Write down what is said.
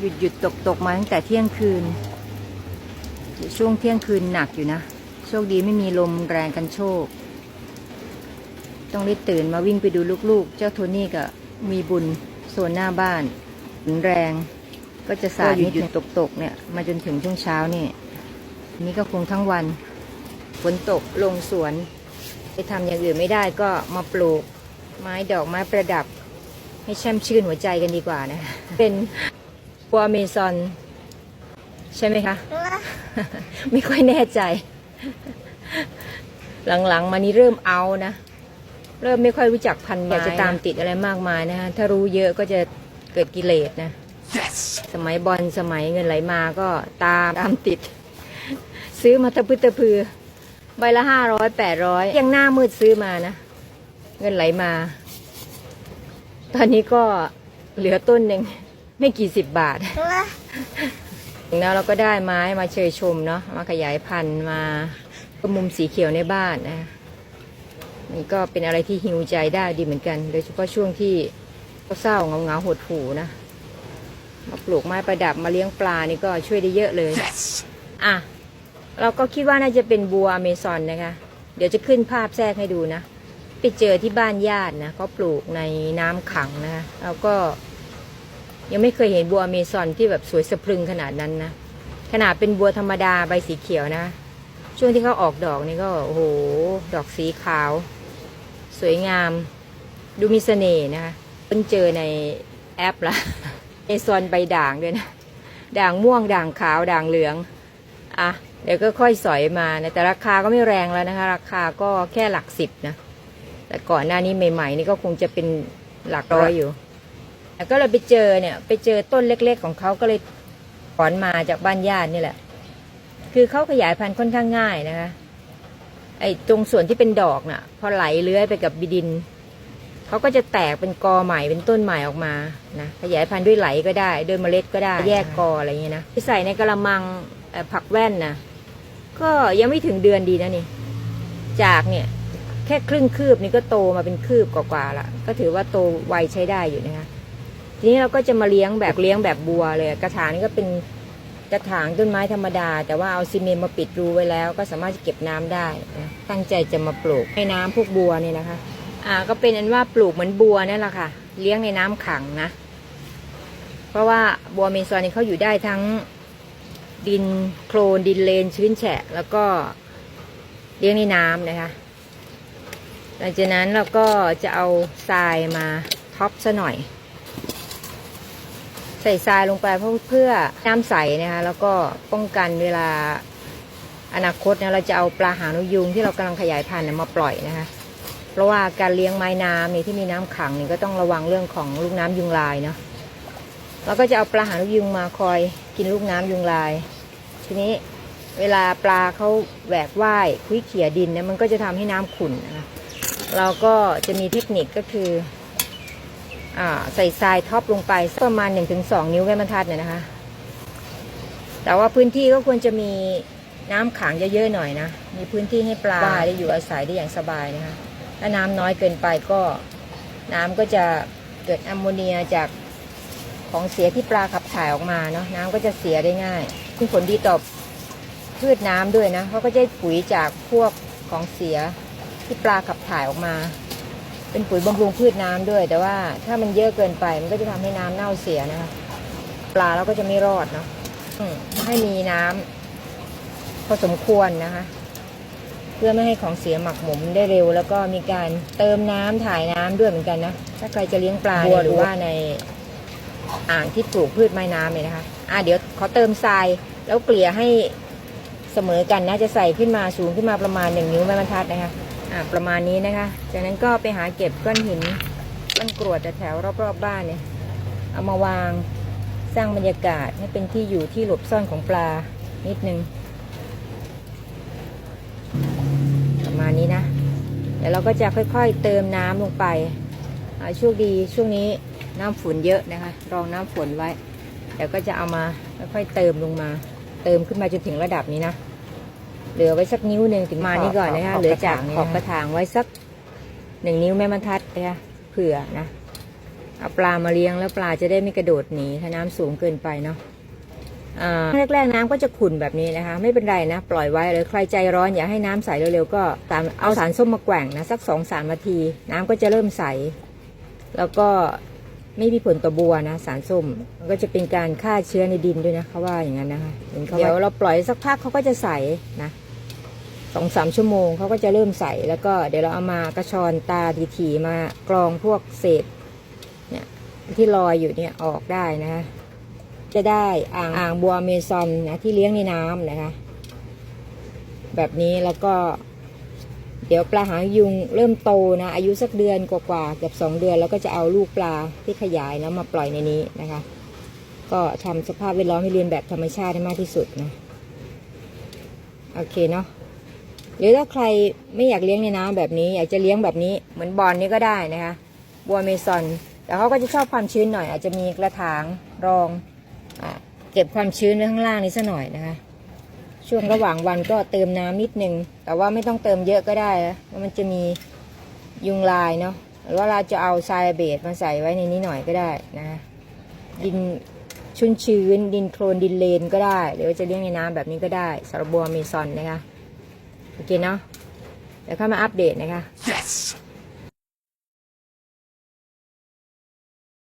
หยุดหยุดตกตกมาตั้งแต่เที่ยงคืน ช่วงเที่ยงคืนหนักอยู่นะ โชคดีไม่มีลมแรงกันโชค ต้องรีบตื่นมาวิ่งไปดูลูกๆ เจ้าโทนี่ก็มีบุญโซนหน้าบ้านฝนแรงก็จะสาดหยุดหยุดตกตกๆเนี่ย มาจนถึงช่วงเช้านี่ นี่ก็คงทั้งวันฝนตกลงสวนไปทำอย่างอื่นไม่ได้ก็มาปลูกไม้ดอกไม้ประดับ ให้แช่มชื่นหัวใจกันดีกว่านะ เป็น บัวเมซอน ใช่ไหมคะ ไม่ค่อยแน่ใจ หลังๆ มานี้เริ่มเอานะ เริ่มไม่ค่อยรู้จักพันธุ์อยากจะตามติดอะไรมากมายนะฮะ ถ้ารู้เยอะก็จะเกิดกิเลสนะสมัยบอลสมัยเงินไหลมาก็ตามตามติด ซื้อมาตะพึตะพือ ใบละห้าร้อยแปดร้อยยังหน้ามืดซื้อมานะ เงินไหลมา ตอนนี้ก็เหลือต้นหนึ่ง ไม่กี่สิบบาทแล้วเราก็ได้ไม้มาเชยชมเนาะมาขยายพันธุ์มาก็มุมสีเขียวในบ้านนะนี่ก็เป็นอะไรที่หิวใจได้ดีเหมือนกัน โดยเฉพาะช่วงที่เศร้าเงาเงาๆหดหูนะมาปลูกไม้ประดับมาเลี้ยงปลานี่ก็ช่วยได้เยอะเลย อะ เราก็คิดว่าน่าจะเป็นบัวอเมซอนนะคะ เดี๋ยวจะขึ้นภาพแทรกให้ดูนะ ไปเจอที่บ้านญาตินะเขาปลูกในน้ำขังนะคะแล้วก็ ยังไม่เคยเห็นบัวอเมซอนที่แบบสวยสะพรึงขนาดนั้นนะขนาดเป็นบัวธรรมดาใบสีเขียวนะ ช่วงที่เขาออกดอกนี่ก็โอ้โหดอกสีขาว สวยงาม ดูมีเสน่ห์นะคะเพิ่งเจอในแอปละเมซอนใบด่างด้วยนะ ด่างม่วงด่างขาวด่างเหลืองอะเดี๋ยวก็ค่อยสอยมานะแต่ราคาก็ไม่แรงแล้วนะคะ ราคาก็แค่หลักสิบนะ แต่ก่อนหน้านี้ใหม่ๆนี่ก็คงจะเป็นหลักร้อยอยู่ ก็เลยไปเจอเนี่ย ไปเจอต้นเล็ก ๆ ของเขาก็เลยถอนมาจากบ้านญาตินี่แหละ คือเขาขยายพันธุ์ค่อนข้างง่ายนะคะ ไอ้ตรงส่วนที่เป็นดอกน่ะ พอไหลเลื้อยไปกับบิดินเขาก็จะแตกเป็นกอใหม่เป็นต้นใหม่ออกมานะขยายพันธุ์ด้วยไหลก็ได้ด้วยเมล็ดก็ได้ แยกกออะไรอย่างเงี้ยนะที่ใส่ในกระมังผักแว่นนะก็ยังไม่ถึงเดือนดีนะนี่ จากเนี่ย แค่ครึ่งคืบนี่ก็โตมาเป็นคืบกว่าๆละก็ถือว่าโตไวใช้ได้อยู่นะคะ ทีนี้เราก็จะมาเลี้ยงแบบเลี้ยงแบบบัวเลย กระถางนี่ก็เป็นกระถางต้นไม้ธรรมดา แต่ว่าเอาซีเมนต์มาปิดรูไว้แล้ว ก็สามารถจะเก็บน้ำได้นะตั้งใจจะมาปลูกในน้ำพวกบัวเนี่ยนะคะ อ่าก็เป็นอันว่าปลูกเหมือนบัวนั่แหละค่ะ เลี้ยงในน้ำขังนะ เพราะว่าบัวเมซอนนี่เขาอยู่ได้ทั้งดินโคลนดินเลนชื้นแฉะ แล้วก็เลี้ยงในน้ำนะคะ หลังจากนั้นเราก็จะเอาทรายมาท็อปซะหน่อย ใส่ทรายลงไปเพื่อเพื่อน้ำใสนะคะแล้วก็ป้องกันเวลาอนาคตนะเราจะเอาปลาหางนกยุงที่เรากำลังขยายพันธุ์มาปล่อยนะคะเพราะว่าการเลี้ยงไม้น้ำนี่ที่มีน้ำขังนี่ก็ต้องระวังเรื่องของลูกน้ำยุงลายเนาะเราก็จะเอาปลาหางนกยุงมาคอยกินลูกน้ำยุงลาย ทีนี้เวลาปลาเขาแหวกว่ายคุยเขี่ยดินเนี่ยมันก็จะทำให้น้ำขุ่นนะคะเราก็จะมีเทคนิคก็คือ ใส่ทรายท็อปลงไปสักประมาณ 1-2 นิ้วแม่บรรทัดเนี่ยนะคะ แต่ว่าพื้นที่ก็ควรจะมีน้ำขังเยอะๆหน่อยนะ มีพื้นที่ให้ปลาได้อยู่อาศัยได้อย่างสบายนะคะ ถ้าน้ำน้อยเกินไปก็น้ำก็จะเกิดแอมโมเนียจากของเสียที่ปลาขับถ่ายออกมาเนาะน้ำก็จะเสียได้ง่ายมีผลดีต่อพืชน้ำด้วยนะเขาก็จะได้ปุ๋ยจากพวกของเสียที่ปลาขับถ่ายออกมา เป็นปุ๋ยบำรุงพืชน้ำด้วย แต่ว่าถ้ามันเยอะเกินไปมันก็จะทำให้น้ำเน่าเสียนะคะ ปลาเราก็จะไม่รอดเนาะอืมให้มีน้ำพอสมควรนะคะ เพื่อไม่ให้ของเสียหมักหมมได้เร็ว แล้วก็มีการเติมน้ำถ่ายน้ำด้วยเหมือนกันนะ ถ้าใครจะเลี้ยงปลาเนี่ยหรือว่าในอ่างที่ปลูกพืชไม้น้ำเนี่ยนะคะ อะเดี๋ยวขอเติมทรายแล้วเกลี่ยให้เสมอกันนะจะใส่ขึ้นมาสูงขึ้นมาประมาณหนึ่งนิ้วแม่บรรทัดนะคะอะ ประมาณนี้นะคะ จากนั้นก็ไปหาเก็บก้อนหินก้อนกรวดแถวรอบๆบ้านเนี่ย เอามาวางสร้างบรรยากาศให้เป็นที่อยู่ที่หลบซ่อนของปลานิดนึง ประมาณนี้นะ เดี๋ยวเราก็จะค่อยๆเติมน้ำลงไปอ่าโชคดีช่วงนี้น้ำฝนเยอะนะคะ รองน้ำฝนไว้ เดี๋ยวก็จะเอามาค่อยๆเติมลงมา เติมขึ้นมาจนถึงระดับนี้นะ เหลือไว้สักนิ้วหนึ่งถึงมานี่ก่อนนะคะเหลือจากขอบกระถางไว้สักหนึ่งนิ้วแม่บรรทัดนะคะเผื่อนะเอาปลามาเลี้ยงแล้วปลาจะได้ไม่กระโดดหนีถ้าน้ำสูงเกินไปเนาะอ่าแรกๆน้ำก็จะขุ่นแบบนี้นะคะ ไม่เป็นไรนะปล่อยไว้เลยใครใจร้อนอยากให้น้ำใสเร็วๆก็ตามเอาสารส้มมาแกว่งนะสักสองสามนาที น้ำก็จะเริ่มใส แล้วก็ไม่มีผลต่อบัวนะ สารส้มมันก็จะเป็นการฆ่าเชื้อในดินด้วยนะเขาว่าอย่างนั้นนะคะเห็นเขาว่าเดี๋ยวเราปล่อยสักพักเขาก็จะใสนะ สองสามชั่วโมงเขาก็จะเริ่มใส่แล้วก็เดี๋ยวเราเอามากระชอนตาทีๆมากรองพวกเศษเนี่ยที่ลอยอยู่เนี่ยออกได้นะคะจะได้อ่างอ่างบัวเมซอนนะที่เลี้ยงในน้ำนะคะ แบบนี้แล้วก็ เดี๋ยวปลาหางยุงเริ่มโตนะอายุสักเดือนกว่าๆเกือบสองเดือน แล้วก็จะเอาลูกปลาที่ขยายแล้วมาปล่อยในนี้นะคะ ก็ทำสภาพแวดล้อมให้เรียนแบบธรรมชาติให้มากที่สุดนะโอเคเนาะ หรือถ้าใครไม่อยากเลี้ยงในน้ำแบบนี้ อยากจะเลี้ยงแบบนี้เหมือนบอลนี่ก็ได้นะคะบัวเมซอนแต่เขาก็จะชอบความชื้นหน่อย อาจจะมีกระถางรองอเก็บความชื้นไว้ข้างล่างนี้ซะหน่อยนะคะ ช่วงระหว่างวันก็เติมน้ำนิดนึง แต่ว่าไม่ต้องเติมเยอะก็ได้นะเพราะมันจะมียุงลายเนาะหรือว่าเราจะเอาทรายเบสมาใส่ไว้ในนี้หน่อยก็ได้นะดินชุ่นชื้นดินโคลนดินเลนก็ได้ หรือว่าจะเลี้ยงในน้ำแบบนี้ก็ได้สำหรับบัวเมซอนนะคะ โอเคเนาะเดี๋ยวเข้ามาอัปเดตนะคะ Yes!